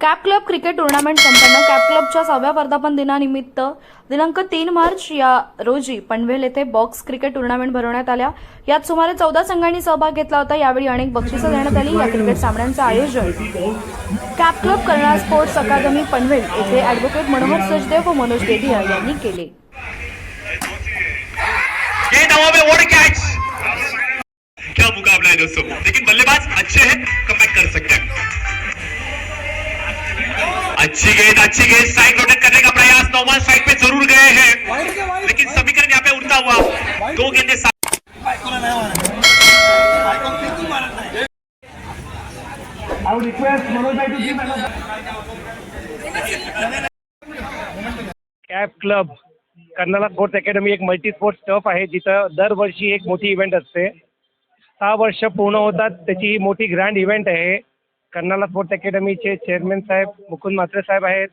Cap club cricket tournament संपन्न. Cap क्लबच्या सहाव्या वर्धापन दिनानिमित्त दिनांक तीन मार्च या रोजी पनवेल येथे बॉक्स क्रिकेट टुर्नामेंट भरवण्यात आल्या. यात सुमारे चौदा संघांनी सहभाग घेतला होता. यावेळी अनेक बक्षिसं देण्यात आली. या क्रिकेट सामन्यांचं आयोजन Cap club Karnala sports academy Panvel येथे अॅडव्होकेट मनोहर सचदेव व मनोज गेदिया यांनी केले. क्या मुकाबला है दोस्तों? लेकिन बल्लेबाज अच्छे हैं कमबैक कर सकते हैं. अच्छी गेंद अच्छी गेंद साइड रोटेट करने का प्रयास. नौमान साइड पे जरूर गए हैं. लेकिन समीकरण यहाँ पे उड़ता हुआ. दो गेंदे साथ Cap club Karnala sports academy एक मल्टी स्पोर्ट्स टफ आहे जिथं दरवर्षी एक मोठी इव्हेंट असते. सहा वर्ष पूर्ण होतात त्याची ही मोठी ग्रँड इव्हेंट आहे. कर्नाला स्पोर्ट्स अकॅडमीचे चेअरमॅन साहेब मुकुंद म्हात्रे साहेब आहेत.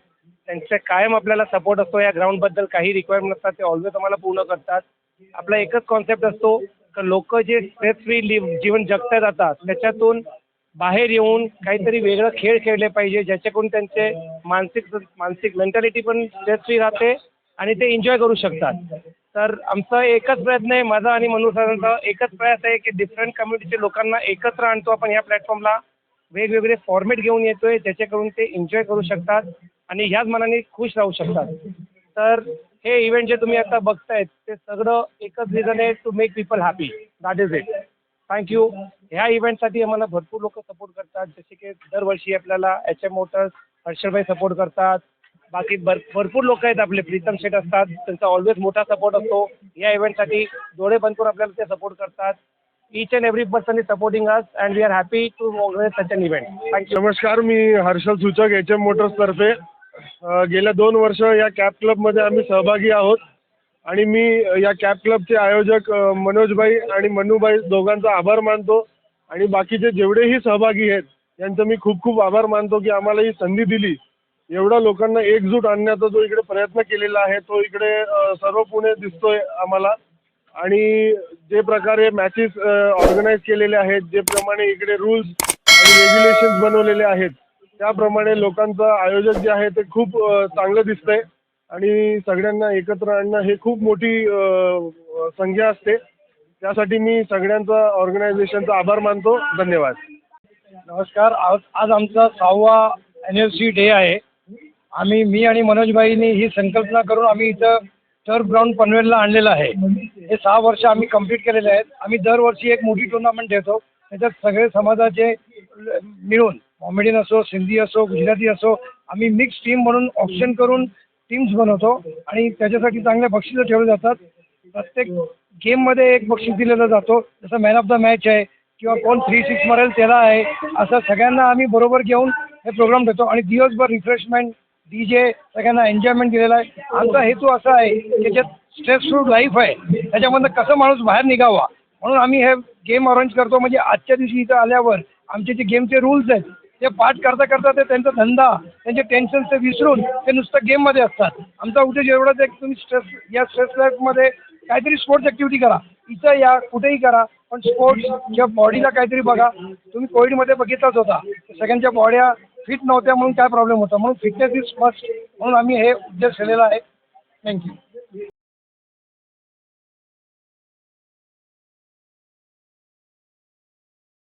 त्यांचे कायम आपल्याला सपोर्ट असतो. या ग्राउंडबद्दल काही रिक्वायरमेंट असतात ते ऑलवेज आम्हाला पूर्ण करतात. आपला एकच कॉन्सेप्ट असतो की लोक जे स्ट्रेस फ्री लिव जीवन जगता जातात त्याच्यातून बाहेर येऊन काहीतरी वेगळं खेळ खेळले पाहिजे ज्याच्याकडून त्यांचे मानसिक मानसिक मेंटॅलिटी पण स्ट्रेस फ्री राहते आणि ते एन्जॉय करू शकतात. तर आमचा एकच प्रयत्न आहे. माझा आणि मनू सरांचा एकच प्रयास आहे की डिफरंट कम्युनिटीच्या लोकांना एकत्र आणतो. आपण या प्लॅटफॉर्मला वेगवेगळे फॉर्मॅट घेऊन येतोय त्याच्याकडून ते एन्जॉय करू शकतात आणि ह्याच मनाने खुश राहू शकतात. तर हे इव्हेंट जे तुम्ही आता बघतायत ते सगळं एकच रिझन आहे to make people happy that is it thank you ह्या इव्हेंटसाठी आम्हाला भरपूर लोक सपोर्ट करतात. जसे की दरवर्षी आपल्याला एच एम मोटर्स हर्षलभाई सपोर्ट करतात. बाकी भर भरपूर लोक आहेत आपले. प्रीतम शेट असतात. त्यांचा ऑलवेज मोठा सपोर्ट असतो. या इव्हेंटसाठी डोळे बंद करून आपल्याला ते सपोर्ट करतात. Each and every person is supporting us and we are happy to organize such an event thank you नमस्कार मी हर्षल सूचक एच एम मोटर्स तर्फे. गेल्या दोन वर्ष या कॅब क्लबमध्ये आम्ही सहभागी आहोत. आणि मी या कॅब क्लबचे आयोजक अ, मनोजभाई आणि मनूभाई दोघांचा आभार मानतो. आणि बाकीचे जेवढेही सहभागी आहेत यांचं मी खूप खूप आभार मानतो की आम्हाला ही संधी दिली. एवढ्या लोकांना एकजूट आणण्याचा जो इकडे प्रयत्न केलेला आहे तो इकडे अ, सर्व पुणे दिसतोय आम्हाला. आणि जे प्रकारे मॅचेस ऑर्गनाईज केलेले आहेत जे प्रमाणे इकडे रूल्स आणि रेग्युलेशन्स बनवलेले आहेत त्याप्रमाणे लोकांचं आयोजन जे आहे ते खूप चांगलं दिसतंय. आणि सगळ्यांना एकत्र आणणं हे खूप मोठी संख्या असते. त्यासाठी मी सगळ्यांचा ऑर्गनायझेशनचा आभार मानतो. धन्यवाद. नमस्कार. आज आज आमचा सहावा ॲनिव्हर्सरी डे आहे. आम्ही मी आणि मनोजबाईंनी ही संकल्पना करून आम्ही इथं टर्फ ग्राउंड पनवेलला आणलेलं आहे. हे सहा वर्ष आम्ही कंप्लीट केलेले आहेत. आम्ही दरवर्षी एक मोठी टुर्नामेंट ठेवतो त्याच्यात सगळे समाजाचे मिळून कॉमेडियन असो सिंधी असो गुजराती असो आम्ही मिक्स टीम म्हणून ऑप्शन करून टीम्स बनवतो. आणि त्याच्यासाठी चांगले बक्षिसं ठेवले जातात. प्रत्येक गेममध्ये एक बक्षीस दिलेलं जातो. जसं मॅन ऑफ द मॅच आहे किंवा कोण थ्री सिक्स मारेल त्याला आहे असं सगळ्यांना आम्ही बरोबर घेऊन हे प्रोग्राम देतो. आणि दिवसभर रिफ्रेशमेंट डी जे सगळ्यांना एन्जॉयमेंट दिलेला आहे. आमचा हेतू असा आहे की ज्यात स्ट्रेसफुल लाईफ आहे. त्याच्यामधनं कसं माणूस बाहेर निघावा? म्हणून आम्ही हे गेम अरेंज करतो. म्हणजे आजच्या दिवशी इथं आल्यावर आमचे जे गेमचे रूल्स आहेत ते पाठ करता करता ते त्यांचा धंदा त्यांचे टेन्शन ते विसरून ते नुसतं गेममध्ये असतात. आमचा उद्देश एवढाच आहे की तुम्ही स्ट्रेस या स्ट्रेस लाईफमध्ये काहीतरी स्पोर्ट्स ॲक्टिव्हिटी करा. इथं या कुठेही करा. पण स्पोर्ट्स किंवा बॉडीला काहीतरी बघा. तुम्ही कोविडमध्ये बघितलाच होता. सगळ्यांच्या बॉड्या फिट नव्हत्या म्हणून काय प्रॉब्लेम होता? म्हणून फिटनेस इज फर्स्ट म्हणून आम्ही हे उद्देश केलेला आहे. थँक्यू